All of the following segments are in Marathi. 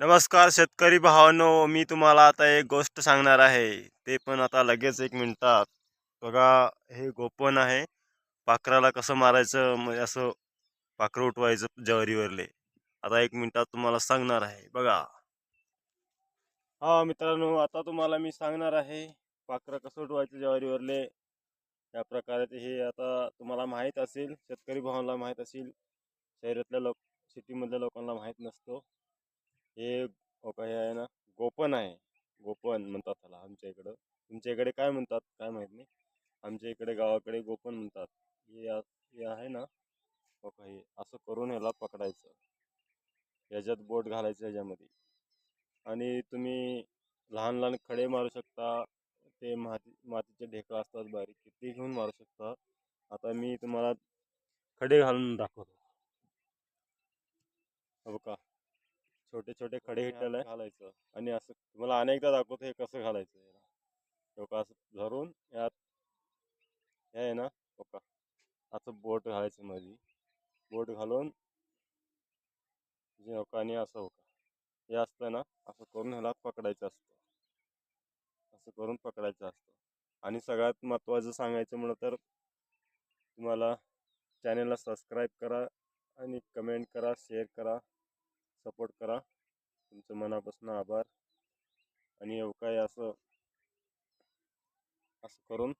नमस्कार शेतकरी भावानो मी तुम्हाला आता एक गोष्ट सांगणार आहे. ते पण आता लगेच एक मिनटात. बघा हे गोपन आहे. पाखराला कसं मारायचं? म्हणजे असं पाखरं उठवायचं ज्वारीवरले. आता एक मिनटात तुम्हाला सांगणार आहे. बघा. हा मित्रांनो आता तुम्हाला मी सांगणार आहे पाखरं कसं उठवायचं ज्वारीवरले. त्या प्रकारे ते हे आता तुम्हाला माहीत असेल शेतकरी भावांना माहीत असेल. शहरातल्या लोक सिटीमधल्या लोकांना माहीत नसतो. हे हो हे आहे ना गोपन आहे. गोपन म्हणतात त्याला आमच्या इकडं. तुमच्या इकडे काय म्हणतात काय माहीत नाही. आमच्या इकडे गावाकडे गोपन म्हणतात. हे हे आहे ना हो हे असं करून ह्याला पकडायचं. ह्याच्यात बोट घालायचं ह्याच्यामध्ये आणि तुम्ही लहान लहान खडे मारू शकता. ते माती मातीचे ढेकळं असतात बारीक. ते घेऊन मारू शकता. आता मी तुम्हाला खडे घालून दाखवतो. हो का? छोटे छोटे खडे हिटायला घालायचं आणि असं तुम्हाला अनेकदा दाखवतो हे कसं घालायचं याला हो का असं धरून यात हे आहे ना हो का असं बोट घालायचं मध्ये बोट घालून जे आणि असं हो का हे असतं ना असं करून ह्याला पकडायचं असतं. असं करून पकडायचं असतं. आणि सगळ्यात महत्त्वाचं सांगायचं म्हणलं तर तुम्हाला चॅनलला सबस्क्राईब करा आणि कमेंट करा शेअर करा. सपोर्ट करा. तुमचं मनापासून आभार. आणि काय असं असं करून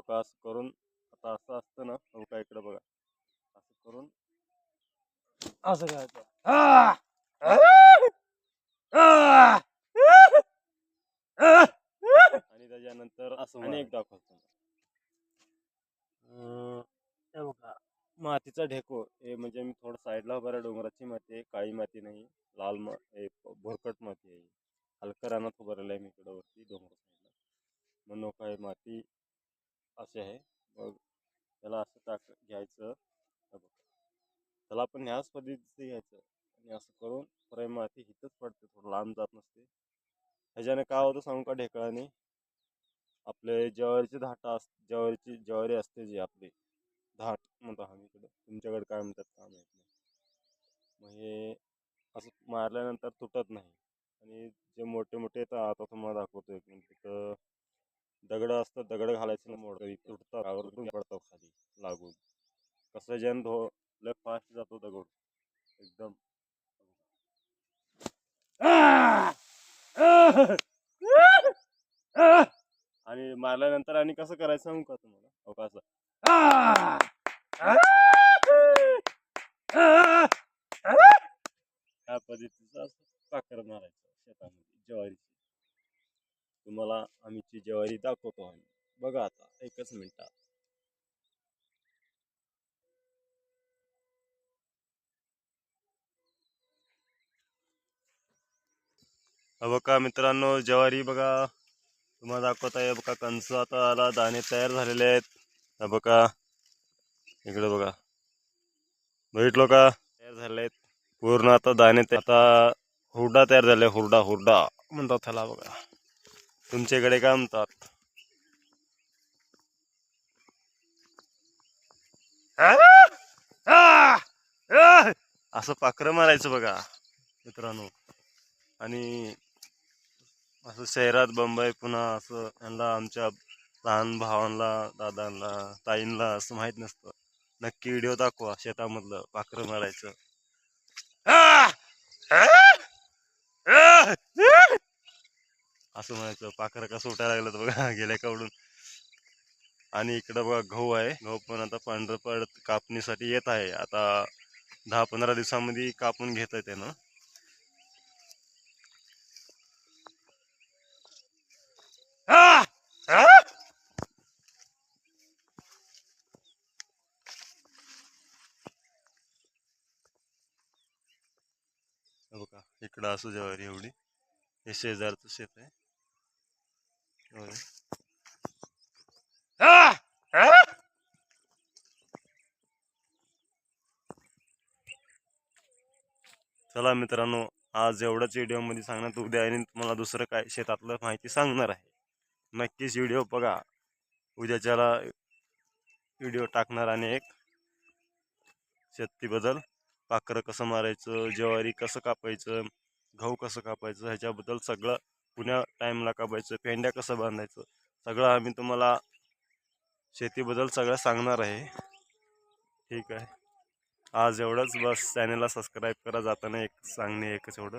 का असं करून आता असं असतं ना का इकडं बघा. असं करून. असं करायचं. आणि त्याच्यानंतर असं आणि एक दाखवतो. मातीचा ढेको हे म्हणजे मी थोडं साईडला बरं डोंगराची माती आहे काळी माती नाही लाल मा हे भुरकट माती आहे. हलकं रानात उभारलेलं आहे मी इकडं वरती डोंगर साईडला. म्हणून काय माती असे आहे. मग त्याला असं टाक घ्यायचं. बघ. त्याला आपण ह्याच पद्धतीचं घ्यायचं. आणि असं करून फ्राय माती हिथंच पडते थोडं लांब जात नसते. ह्याच्याने काय होतं सांगू का ढेकळाने? आपले ज्वारीची धाटा अस ज्वारीची ज्वारी असते जी आपली धाट म्हणतो आम्ही इकडं. तुमच्याकडे काय म्हणतात काय माहीत नाही. मग हे असं मारल्यानंतर तुटत नाही. आणि जे मोठे मोठे येतात आता तुम्हाला दाखवतो एक मिनिट. तिथं दगड असतात दगड घालायचं तुटतात पडतात खाली लागून. कसं ज्यानं धो लय फास्ट जातो दगड. एकदम. आणि मारल्यानंतर आणि कसं करायचं सांगू का तुम्हाला? हो या पद्धतीचं शेतामध्ये ज्वारीची. तुम्हाला आम्हीची ज्वारी दाखवतो आम्ही. बघा आता एकच मिनिटात बघा मित्रांनो ज्वारी बघा. तुम्हाला दाखवत आहे बघा कंस आता आला दाणे तयार झालेले आहेत. हा बघा. इकडे बघा. बघितलो का? तयार झाले आहेत पूर्ण आता दाणे आता हुरडा तयार झाले. हुरडा हुरडा म्हणतात त्याला बघा. तुमच्याकडे काय म्हणतात? असं पाखरं मारायचं बघा मित्रांनो. आणि असं शहरात बंबई पुन्हा असं यांना आमच्या लहान भावांना दादांना ताईंना असं माहीत नसतं. नक्की व्हिडिओ दाखवा शेतामधलं पाखरं मारायचं. असं म्हणायचं पाखरं कसं उठायला लागलं तर बघा गेल्या कावडून. आणि इकडं बघा गहू आहे. गहू पण आता पांढरं पडत कापणीसाठी येत आहे. आता दहा पंधरा दिवसामध्ये कापून घेत आहे त्यानं हे बघा इकडं असू ज्वारी एवढी. हे शेजारचं शेत आहे. चला मित्रांनो आज एवढंच व्हिडिओमध्ये सांगण्यात उद्या आणि तुम्हाला दुसरं काय शेतातलं माहिती सांगणार आहे. नक्कीच व्हिडिओ बघा. उद्याच्याला व्हिडिओ टाकणार आणि एक शेतीबद्दल पाखरं कसं मारायचं ज्वारी कसं कापायचं गहू कसं कापायचं ह्याच्याबद्दल सगळं पुण्या टाईमला कापायचं पेंड्या कसं बांधायचं सगळं आम्ही तुम्हाला शेतीबद्दल सगळं सांगणार आहे. ठीक आहे. आज एवढंच. बस. चॅनलला सबस्क्राईब करा. जाताना एक सांगणे एकच एवढं.